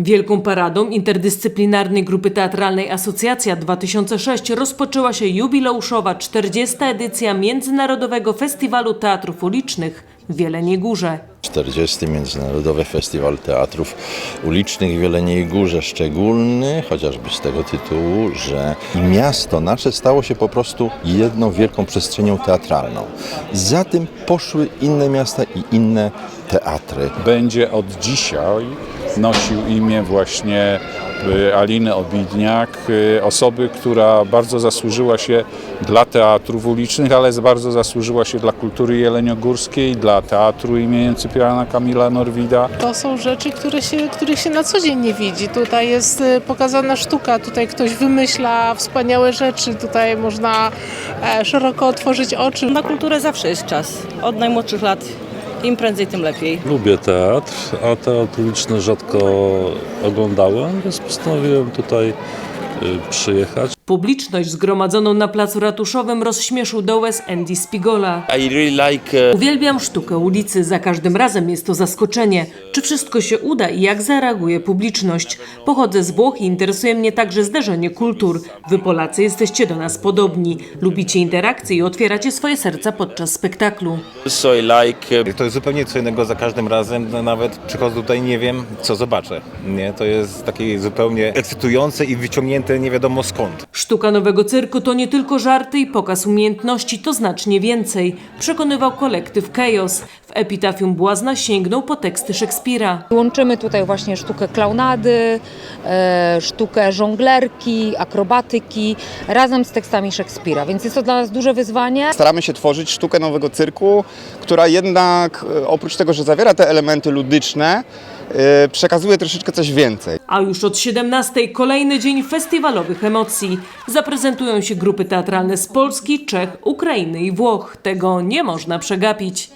Wielką paradą interdyscyplinarnej grupy teatralnej Asocjacja 2006 rozpoczęła się jubileuszowa 40. edycja Międzynarodowego Festiwalu Teatrów Ulicznych w Jeleniej Górze. 40. Międzynarodowy Festiwal Teatrów Ulicznych w Jeleniej Górze szczególny, chociażby z tego tytułu, że miasto nasze stało się po prostu jedną wielką przestrzenią teatralną. Za tym poszły inne miasta i inne teatry. będzie od dzisiaj nosił imię właśnie Aliny Obidniak, y, osoby, która bardzo zasłużyła się dla teatrów ulicznych, ale bardzo zasłużyła się dla kultury jeleniogórskiej, dla teatru imienia Cypriana Kamila Norwida. To są rzeczy, które się, których się na co dzień nie widzi. Tutaj jest y, pokazana sztuka, tutaj ktoś wymyśla wspaniałe rzeczy, tutaj można e, szeroko otworzyć oczy. Na kulturę zawsze jest czas. Od najmłodszych lat. Im prędzej, tym lepiej. Lubię teatr, a teatr uliczny rzadko oglądałem, więc postanowiłem tutaj y, przyjechać. Publiczność zgromadzoną na placu ratuszowym rozśmieszył dołez Andy Spigola. I really like uh, Uwielbiam sztukę ulicy, za każdym razem jest to zaskoczenie. Czy wszystko się uda i jak zareaguje publiczność? Pochodzę z Włoch i interesuje mnie także zderzenie kultur. Wy Polacy jesteście do nas podobni. Lubicie interakcje i otwieracie swoje serca podczas spektaklu. so I like uh, To jest zupełnie co innego za każdym razem, no nawet przychodzę tutaj, nie wiem co zobaczę. Nie? To jest takie zupełnie ekscytujące i wyciągnięte nie wiadomo skąd. Sztuka nowego cyrku to nie tylko żarty i pokaz umiejętności, to znacznie więcej, przekonywał kolektyw Chaos. W epitafium Błazna sięgnął po teksty Szekspira. Łączymy tutaj właśnie sztukę klaunady, e, sztukę żonglerki, akrobatyki razem z tekstami Szekspira, więc jest to dla nas duże wyzwanie. Staramy się tworzyć sztukę nowego cyrku, która jednak e, oprócz tego, że zawiera te elementy ludyczne, przekazuje troszeczkę coś więcej. A już od 17 kolejny dzień festiwalowych emocji. Zaprezentują się grupy teatralne z Polski, Czech, Ukrainy i Włoch. Tego nie można przegapić.